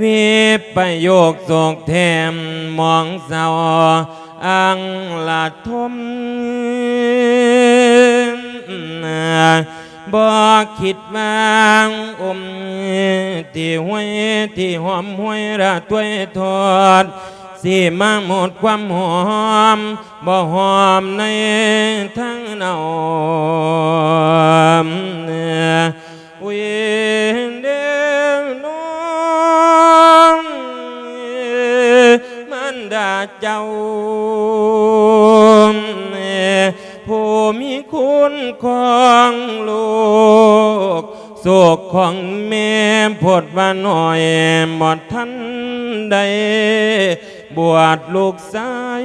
วิปโยคโศกแถมมองเศร้าอังละทมบ่คิดวางอมที่ห้วยที่หอมห้วยระตัวยทอดสิมาหมดความหอมบ่หอมในทั้งเนาเวีย เจ้า ผู้มีคุณของลูกโศกของแม่พดว่าหน่อยหมดทันใด บวชลูกชาย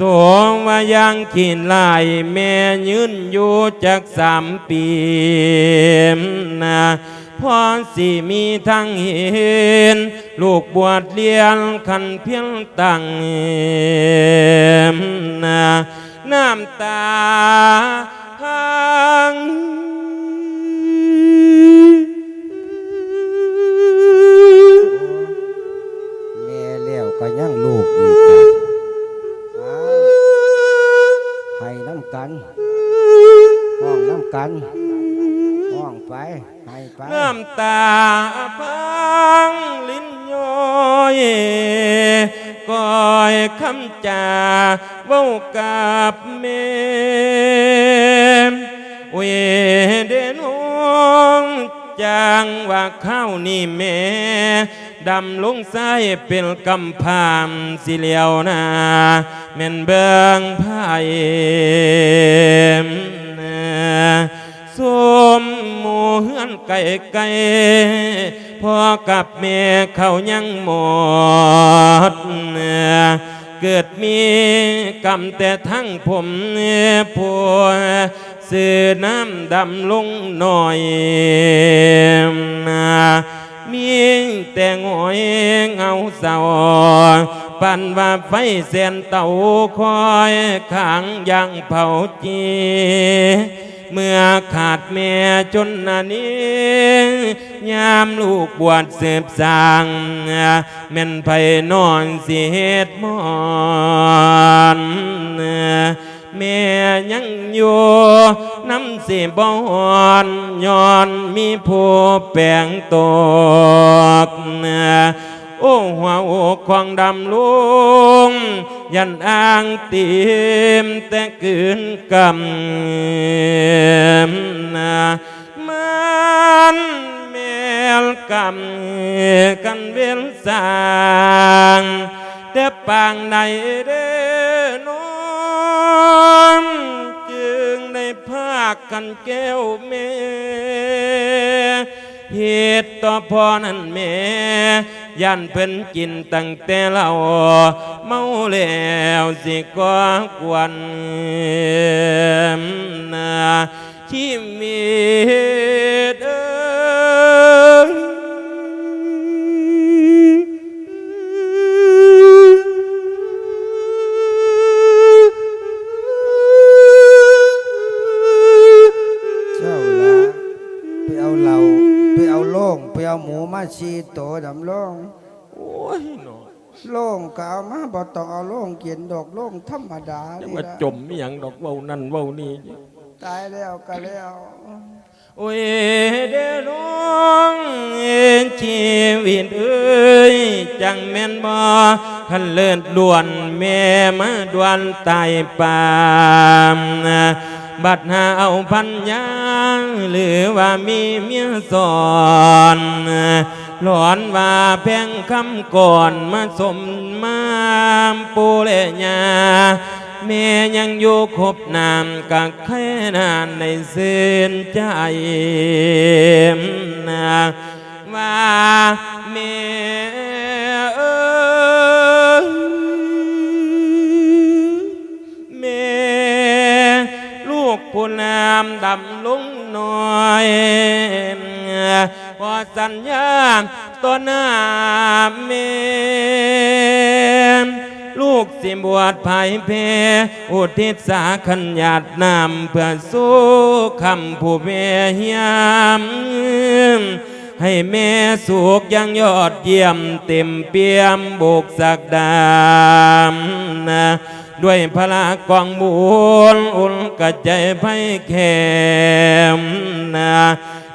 สงว่ายังขีนลายแม่ยืนอยู่จากสามปีนะ พอสิมีทั้งเห็น ลูกบวชเรียนขันเพียงตั้งนะน้ำตา ไปให้ไปน้ำตาพังลิ้นย้อยก้อยคำจาเว้ากับแม่เวเดนองจางว่าข้าวนี่แม่ดำลงใส่เป็นกำพามสิเหลียวนาแม่นเบิงไพ่สม หมูเฮือนไก่ไก่พ่อกับแม่เขายังหมดเกิดมีกรรมแต่ทั้งผมผัวสื่อน้ำดำลงหน่อยมีแต่งอยเงาเศร้าปันว่าไฟเส้นเต่าคอยขังยังเผาจี เมื่อขาดแม่จนนานี้ยามลูกบวชสืบสางแม่นไผนอนสิเหตุมอนแม่ยังอยู่น้ำสิบอนย้อนมีผู้แปลงตก โอ้หัวอกของดำลุงยันอ้างตีมแต่กืนกำนามันเมลกำกันเวียนสางแต่ปางในเด้นอนจึงได้ภาคกันแก้วเม เหตุต่อพ่อนั่นแม่ยันเพิ่นกินตั้งแต่เราเมาแล้วสิก็กวนนาชีวิต มูมาชีโตดำโล่งโอ้ยหนอโล่งก็เอามาบ่ต้องเอาโล่งกินดอกโล่งธรรมดาจะนี่มาละจมอหย่างดอกเว้านั่นเว้านี่ตายแล้วก็แล้ว โอ้ยเดอน้องเอ็นชีวิตเอ้ยจังแม่นบ่คันเลิศด่วนแม่มาด่วนตายปาม บัดหาเอาพันยาหรือว่ามีเมียสอนหลอนว่าแพงคำก่อนมาสมมาปูเลญาแม่ยังอยู่ครบนามกับแค่นานในเส้นใจ น้าแม่ลูลูกสิบวชภายเพอุทิศสาขันญาตินำเพื่อสู้คำผู้เพียมให้แม่สุขยังยอดเยี่ยมเต็มเปี่ยมบุกสักดามนะด้วยพละกองบุญอุ่นกระใจไพ่แคมนะ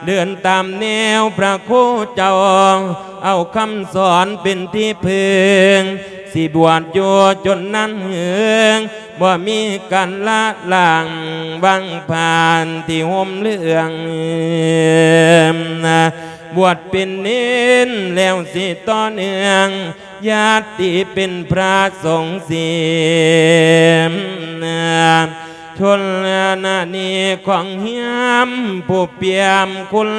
เดินตามแนวพระโคเจ้า เอาคำสอนเป็นที่พึงสิบวชอยู่จนนั้นเหืองบ่มีการละล่างบังผ่านที่ห่มเรื่องนะบวชเป็นเน้นแล้วสิต่อเนื่องญาติเป็นพระสงฆ์เสียมนะ ชนนานีของเฮียมผู้เปี่ยมคุณ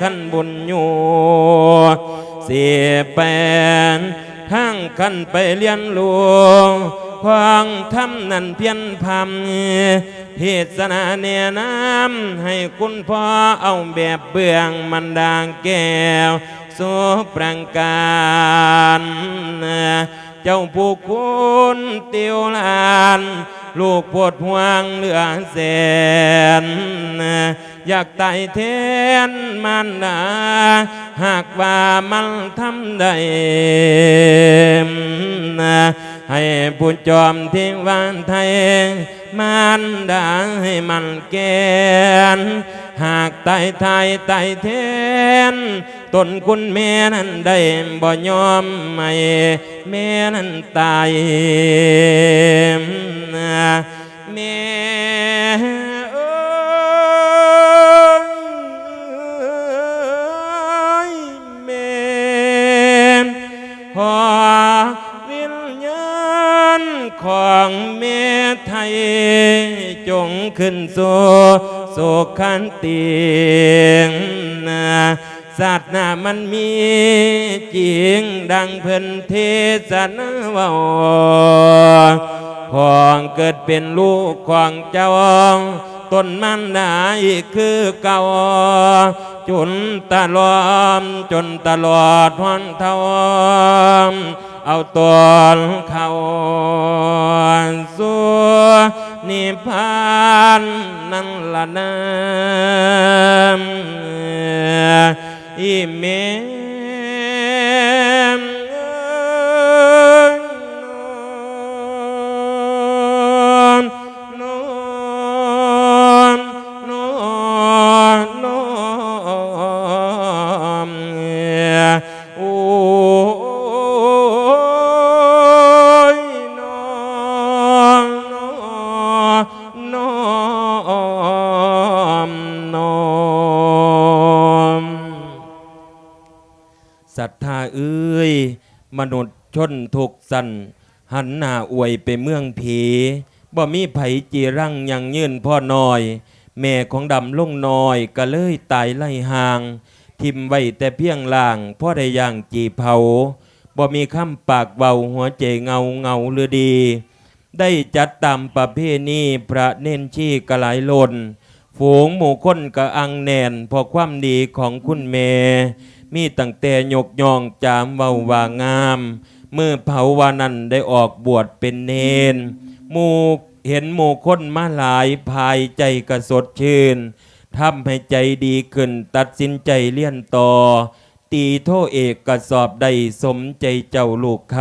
ขันบุญอยู่เสียแปนทั้งขันไปเรียนรู้ความทำนั่นเพียนพำเทศนาเนยน้ำให้คุณพ่อเอาแบบเบื้องมันดางแก้วสุปรังการเจ้าผู้คุณติวลาน ลูกปวดห่วงเหลือแสน อยากไต่เทนมันนาหากว่ามันทำได้ให้ผู้จอมทิ้งวันไทยมันดาให้มันแกน หากไต่ไทยไต่เทนตนคุณแม่นั้นได้บ่ยอมไม่แม่นั้นตายแม่ขอวิญญาณของแม่ไทย จงขึ้นสู่โศคันติงศาสนามันมีจริงดังเพิ่นเทศนาว่าของเกิดเป็นลูกของเจ้าต้นมันได้คือเก่าจนตลอดจนตลอดวันเท่า เอาตัวเขาสู่นิพพานนั่นละนะอีเม มนุษย์ชนทุกสันหันหน้าอวยไปเมืองผีบ่มีไผจีรังยังยืนพ่อหน้อย แม่ของดำลงน้อยก็เลยตายไล่ห่าง ทิมไว้แต่เพียงล่างพ่อได้ย่างจีเผาบ่มีคำปากเบาหัวใจเงาเงาหรือดี ได้จัดตามประเพณีพระเน้นชี้กระไหลลนฝูงหมู่คนกะอังแนนพอความดีของคุณแม่ มีตั้งแต่ยกย่องจามเว้าว่างาม เมื่อเผาวานันได้ออกบวชเป็นเนนหมู่เห็นหมู่คนมาหลายภายใจกระสดชื่นทำให้ใจดีขึ้นตัดสินใจเลี่ยนต่อ ตีโทเอกกระสอบได้สมใจเจ้าลูกค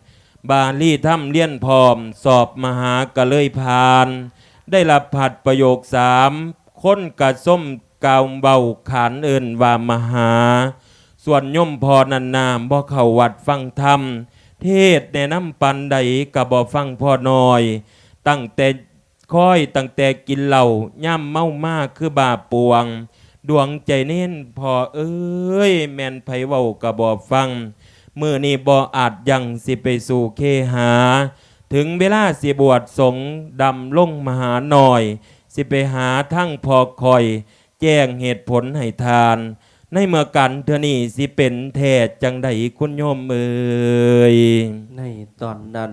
ำบาลีทำเลี่ยนพร้อม สอบมหากะเลยพาน ได้รับผัดประโยคสามค้นกระส้มกาวเบาขานเอินว่ามหา ส่วนย่อมพอนันนามบ่เข้าวัดฟังธรรม เทศแนะนำปันใดกะบ่ฟังพ่อน้อย ตั้งแต่ค่อยตั้งแต่กินเหล้าย่ำเมามากคือบาปวง ดวงใจเน้นพอเอ้ย แมนไผเว้ากะบ่ฟังมือนี้บ่อาจยังสิไปสู่เคหา ถึงเวลาสิบวชสงดำลงมหาหน่อย สิไปหาทั้งพอคอย แจ้งเหตุผลให้ทาน ในเมื่อกันเธอนี่สิเป็นแท้จังใดคุณโยมเอ่ยในตอนนั้น